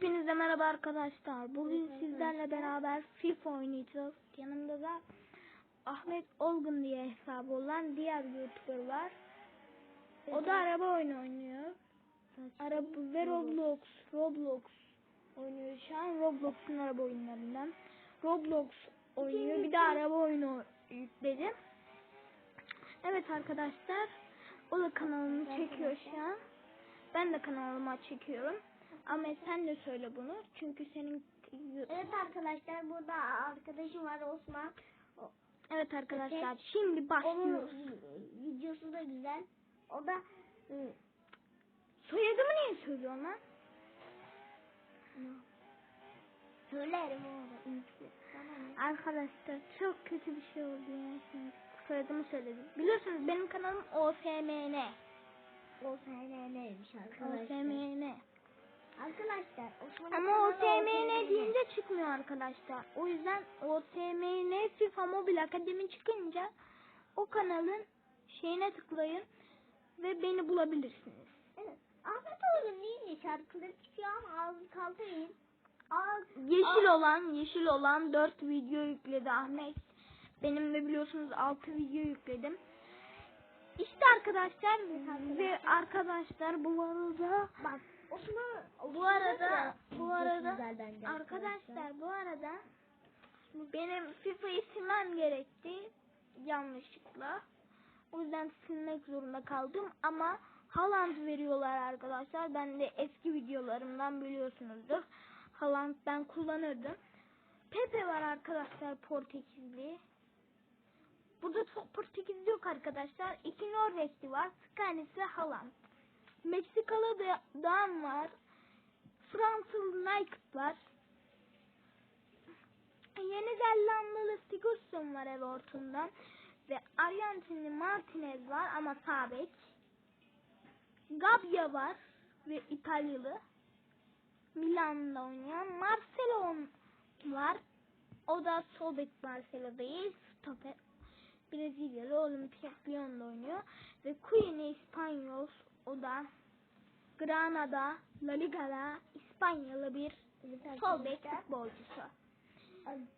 Hepinize merhaba arkadaşlar. Bugün sizlerle beraber FIFA oynayacağız. Yanımda da Ahmet Olgun diye hesabı olan diğer YouTuber var. O da araba oyunu oynuyor. Araba ve Roblox, Roblox oynuyor şu an. Roblox'un araba oyunlarından. Roblox oynuyor. Bir de araba oyunu yükledim. Evet arkadaşlar. O da kanalını çekiyor şu an. Ben de kanalıma çekiyorum. Ama sen de söyle bunu. Çünkü senin Evet arkadaşlar burada arkadaşım var Osman. Evet arkadaşlar şimdi Onun başlıyoruz. videosu da güzel. O da Soyadımı niye söylüyorsun lan? söylerim onu. Tamam. Arkadaşlar çok kötü bir şey oldu ya şimdi. Soyadımı söyledim. Biliyorsunuz benim kanalım OSMN. O sene neymiş arkadaşlar? OSMN. Arkadaşlar Osman'ın Ama OSMN deyince çıkmıyor arkadaşlar. O yüzden OSMN FIFA Mobile Akademi çıkınca o kanalın şeyine tıklayın ve beni bulabilirsiniz. Evet. Ahmet Oğuz'un neymiş şarkıları çıkıyor ama ağzı kaldırayım. Ağız, Yeşil olan, yeşil olan 4 video yükledi Ahmet. Benim de biliyorsunuz 6 video yükledim. İşte arkadaşlar ve arkadaşlar bu arada Bak Osman bu arada bu arada arkadaşlar bu arada benim FIFA'yı silmem gerekti yanlışlıkla. O yüzden silmek zorunda kaldım ama Haaland veriyorlar arkadaşlar. Ben de eski videolarımdan biliyorsunuzdur. Haaland ben kullanırdım. Pepe var arkadaşlar Portekizli. Burada çok Portekizli yok arkadaşlar. İki Norveçli var. Skanisi Haaland. Meksikalı da Dan var. Fransız Nike var. Yeni Zelandalı Sigurdsson var Everton'dan. Ve Arjantinli Martinez var ama sağ. Gabia var ve İtalyalı. Milan'da oynayan Marcelo var. O da sol bek Marcelo değil. Stoper. Brezilyalı Olimpiyat Lyon'da oynuyor. Ve Queen İspanyol. O da Granada, La Liga'da İspanyalı bir sol bek futbolcusu.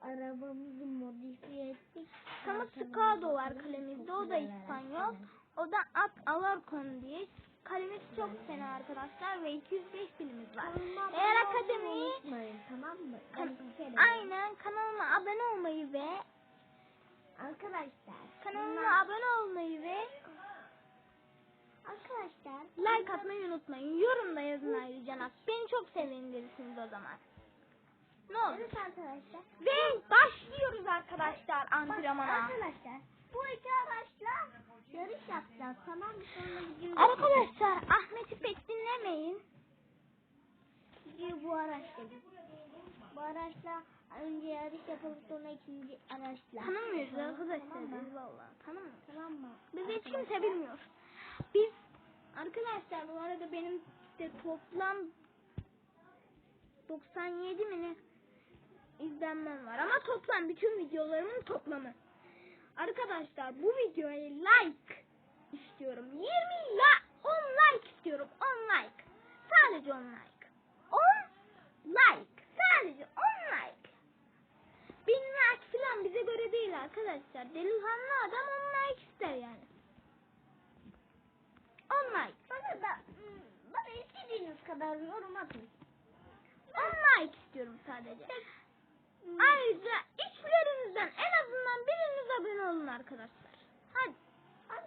Arabamızı modifiye ettik. Camuscado var kalemizde. O da İspanyol. O da At Alarcon diye. Kalemiz çok fena arkadaşlar ve 205 bilimiz var. Eğer akademiyi tamam mı? kan- aynen kanalıma abone olmayı ve Arkadaşlar. kanalıma abone olmayı ve Arkadaşlar. like atmayı unutmayın. Yorumda yazın ayrıca. Beni çok sevindirirsiniz o zaman. Ne olur. Evet arkadaşlar. Ve başlıyoruz arkadaşlar antrenmana. arkadaşlar. Bu iki araçla yarış yapacağız tamam mı? Sonra videoyu Arkadaşlar Ahmet'i pek dinlemeyin. Videoyu bu araçla Bu araçla önce yarış yapalım sonra ikinci araçla. Tanımıyoruz Tamam arkadaşlar mı? biz valla. Tanımıyoruz. Tamam mı? Biz hiç kimse bilmiyor. Biz arkadaşlar bu arada benim de toplam 97 mi ne izlenmem var ama toplam bütün videolarımın toplamı. Arkadaşlar bu videoya like istiyorum. 20 la 10 like istiyorum. 10 like. Sadece 10 like. 10 like. Sadece 10 like. Bin like falan bize göre değil arkadaşlar. Delikanlı adam 10 like ister yani. 10 like. Bana da hmm, bana istediğiniz kadar yorum atın. 10 like istiyorum sadece. Ayrıca içlerinizden en azından biriniz abone olun arkadaşlar. Hadi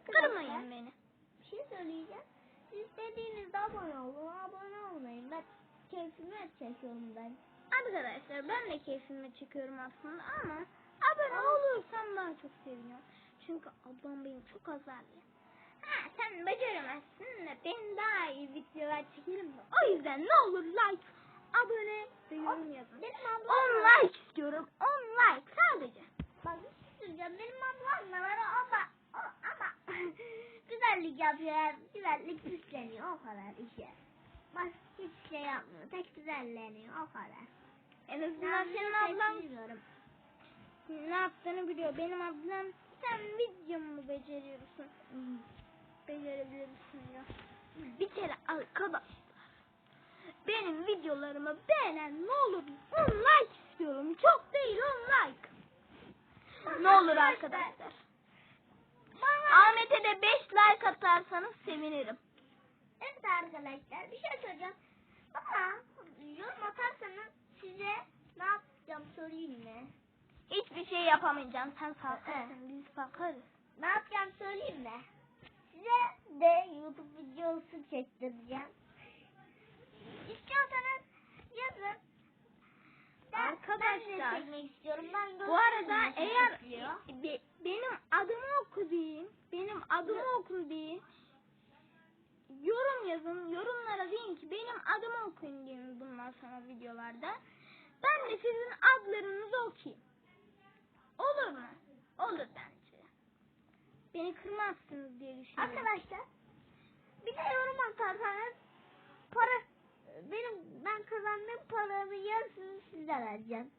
kırmayın beni. Bir şey söyleyeceğim. Siz istediğinizde abone olun, abone olmayın. Ben keyfimi çekiyorum ben. Arkadaşlar ben de keyfime çıkıyorum aslında ama abone olursam daha çok seviniyorum. Çünkü ablam benim çok azarlıyor. Sen beceremezsin de ben daha iyi videolar çekerim. O yüzden ne olur like, abone ve yorum yazın. Benim 10 ablam like istiyorum. 10 like sadece. Bak bir şey söyleyeceğim. Benim ablam da var ama o, ama güzellik yapıyor. Güzellik süsleniyor o kadar işe. Bak hiç şey yapmıyor. Tek güzelleniyor o kadar. En azından senin Bilmiyorum. ne yaptığını biliyor. Benim ablam sen videomu beceriyorsun. Becerebilirsin ya. Bir kere arkadaşlar benim videolarımı beğenen ne olur 10 like istiyorum. Çok değil 10 like. Ne olur arkadaşlar. Ahmet'e de 5 like atarsanız sevinirim. Evet arkadaşlar bir şey söyleyeceğim. Ama yorum atarsanız size ne yapacağım söyleyeyim mi? Hiçbir şey yapamayacağım. Sen fakirsın. Biz fakiriz. Ne yapacağım de YouTube videosu çektireceğim. İstiyorsanız yazın. Ben, Arkadaşlar, ben de çekmek istiyorum. Ben Bu arada eğer be- benim adımı oku deyin, benim adımı oku deyin, yorum yazın, yorumlara deyin ki benim adımı okuyun deyin bundan sonra videolarda. Ben de sizin adlarınızı okuyayım. Olur mu? Olur bence. Beni kırmazsınız diye düşünüyorum. Arkadaşlar bir de yorum atarsanız para benim ben kazandığım paranın yarısını size vereceğim.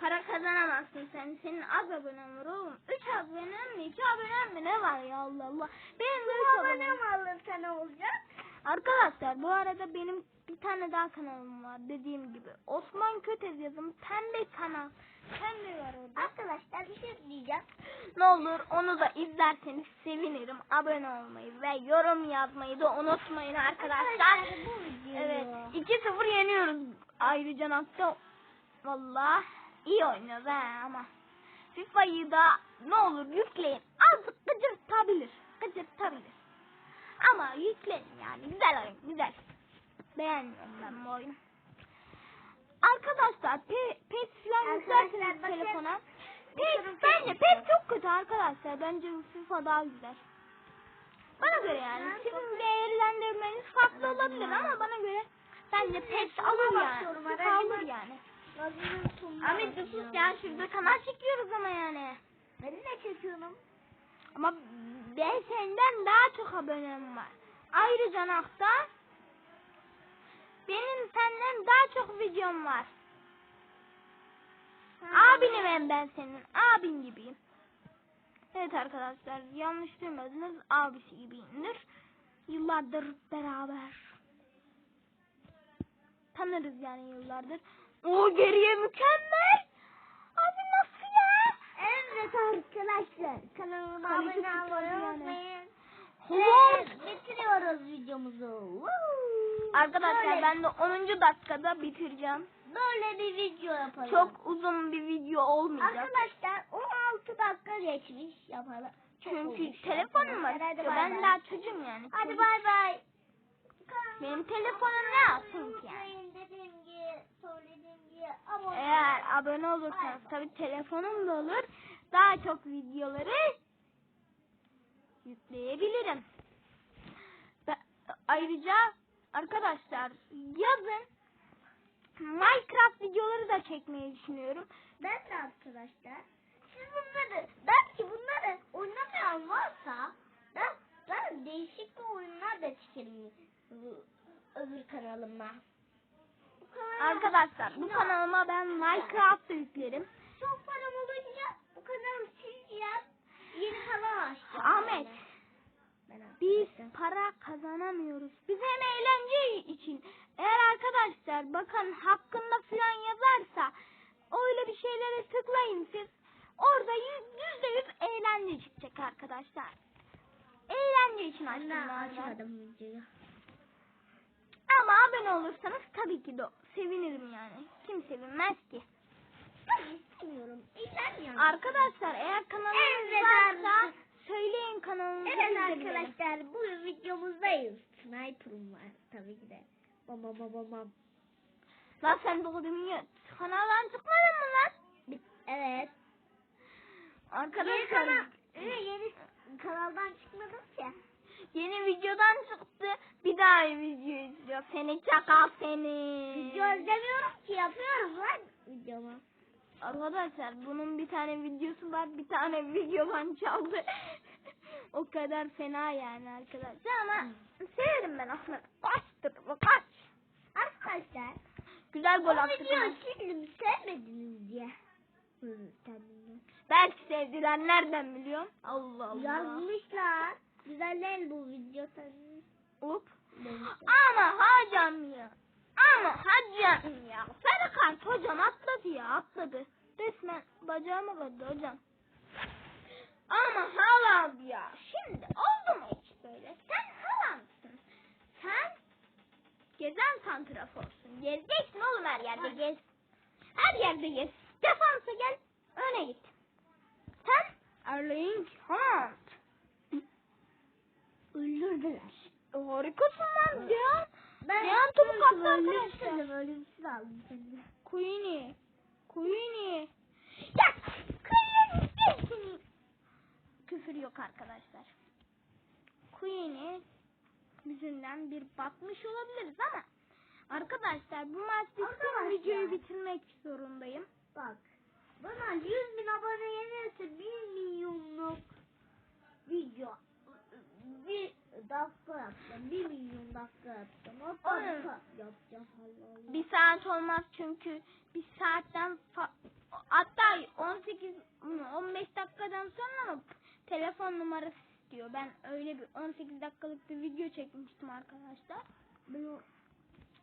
Para kazanamazsın sen. Senin az abonen var oğlum. 3 abonen mi? 2 abonen mi? Ne var ya Allah Allah. Benim de 3 Bu abonem. abone alırsa ne olacak? Arkadaşlar bu arada benim bir tane daha kanalım var dediğim gibi. Osman Kötez yazım pembe kanal. Pembe var orada. Arkadaşlar bir şey diyeceğim. Ne olur onu da izlerseniz sevinirim. Abone olmayı ve yorum yazmayı da unutmayın arkadaşlar. bu video. Evet 2-0 yeniyoruz. Ayrıca nokta valla iyi oynuyoruz ha ama. FIFA'yı da ne olur yükleyin. Azıcık gıcırtabilir. Gıcırtabilir. Ama yükleyin yani. Güzel oyun. Güzel. Beğenmiyorum ben bu oyunu. Arkadaşlar pe PES falan bakın. telefona. PES bence PES çok kötü arkadaşlar. Bence FIFA daha güzel. Bana göre yani. Sizin değerlendirmeniz farklı olabilir ama bana göre bence PES alır yani. FIFA alır yani. Ahmet sus ya şurada kanal çekiyoruz ama yani. Ben de çekiyorum. Ama ben senden daha çok abonem var. Ayrıca nokta benim senden daha çok videom var. Abinim hem ben senin. Abin gibiyim. Evet arkadaşlar yanlış duymadınız. Abisi gibiyimdir. Yıllardır beraber. Tanırız yani yıllardır. O geriye mükemmel. Arkadaşlar kanalıma abone olmayı unutmayın. Evet, bitiriyoruz videomuzu. Arkadaşlar Böyle- ben de 10. dakikada bitireceğim. Böyle bir video yapalım. Çok uzun bir video olmayacak. Arkadaşlar 16 dakika geçmiş yapalım. Çok Çünkü telefonum var. Hadi Ben bay. daha çocuğum yani. Hadi bay bay. Benim telefonum ne yapsın ki yani? Eğer abone olursanız tabii telefonum da olur. Daha çok videoları yükleyebilirim. Ayrıca arkadaşlar yazın Minecraft videoları da çekmeyi düşünüyorum. Ben de arkadaşlar. Siz bunları, belki bunları oynamayan varsa ben, ben değişik bir oyunlar da çekerim öbür kanalıma. Arkadaşlar bu kanalıma ben Minecraft yüklerim. Çok param olunca bu kanalı sileceğim. Yeni kanal açacağım. Ahmet Ben biz para kazanamıyoruz. Biz hem eğlence için. Eğer arkadaşlar bakın hakkında falan yazarsa öyle bir şeylere tıklayın siz. Orada yüz- yüzde yüz eğlence çıkacak arkadaşlar. Eğlence için açtım açmadım videoyu. Ama abone olursanız tabii ki de sevinirim yani. Kim sevinmez ki? Ben istemiyorum. İzlemiyorum. Arkadaşlar eğer kanalınız Evet varsa söyleyin kanalınızı Evet arkadaşlar bu videomuzdayız. Sniper'ım var tabii ki de. Bam bam bam. Lan sen doğdun ya. Kanaldan çıkmadın mı lan? Evet. Yeni Arkadaşlar kanal, evet, yeni kanaldan çıkmadım ki. yeni videodan çıktı. Bir daha video izliyor. Seni çakal seni. Video izlemiyorum ki yapıyorum lan videomu. Arkadaşlar bunun bir tane videosu var. Bir tane videodan çaldı. o kadar fena yani arkadaşlar ama severim ben Ahmet. Kaçtır bu kaç. Arkadaşlar Güzel gol o attı. videoyu sildim sevmediniz diye. Kendime. Belki sevdiler nereden biliyorum? Allah Allah. Yazmışlar. Güzel değil bu video tabii. Hop. Ama hocam ya. Ama hocam ya. Sarı kart hocam atladı. Resmen bacağıma kırdı hocam. Ama Haaland ya. Şimdi oldu mu hiç böyle? Sen Haaland'sın. Sen gezen santraforsun. Gezeceksin oğlum her yerde gez. Her yerde gez. Defansa gel. Öne git. Sen Erling Haaland. Öldürdüler. Harikasın lan ya. Ben Cihan topu ölümsüz aldım seni. Queenie. Queenie. Ya kırmızı Küfür yok arkadaşlar. Queenie yüzünden bir batmış olabiliriz ama arkadaşlar bu maç bitsin Arkadaşlar. videoyu bitirmek zorundayım. Bak. Bana 100 bin abone gelirse 1 milyonluk video dakika yaptım. 1 milyon dakika yaptım. Hatta Oğlum. yapacağım. Allah. Bir saat olmaz çünkü bir saatten hatta 18 15 dakikadan sonra mı telefon numarası istiyor. Ben öyle bir 18 dakikalık bir video çekmiştim arkadaşlar. Bunu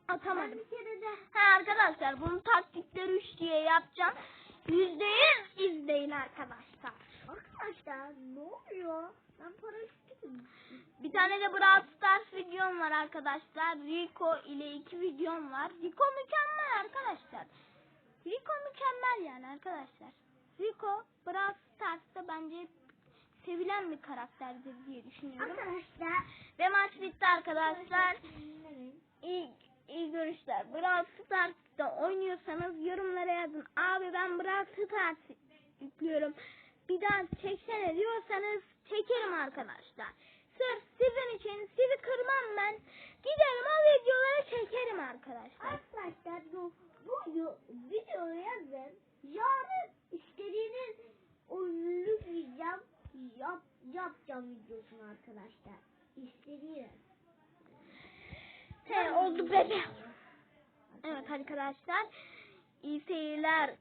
Atamadım. Ben bir kere de Ha arkadaşlar bunu taktikleri 3 diye yapacağım. %100 izleyin arkadaşlar. Arkadaşlar ne oluyor? Ben para istedim. Bir tane de Brawl Stars videom var arkadaşlar. Rico ile iki videom var. Rico mükemmel arkadaşlar. Rico mükemmel yani arkadaşlar. Rico Brawl Stars'ta bence sevilen bir karakterdir diye düşünüyorum. Arkadaşlar Ve maç bitti arkadaşlar. İyi, iyi görüşler. Brawl Stars'ta oynuyorsanız yorumlara yazın. Abi ben Brawl Stars yüklüyorum. Bir daha çeksene diyorsanız çekerim arkadaşlar. Sırf sizin için sizi kırmam ben. Giderim o videoları çekerim arkadaşlar. Arkadaşlar bu, bu videoyu yazın. Yarın istediğiniz oyunu yükleyeceğim. Yap, yapacağım videosunu arkadaşlar. İstediğiniz. He oldu bebe. Evet arkadaşlar. İyi seyirler.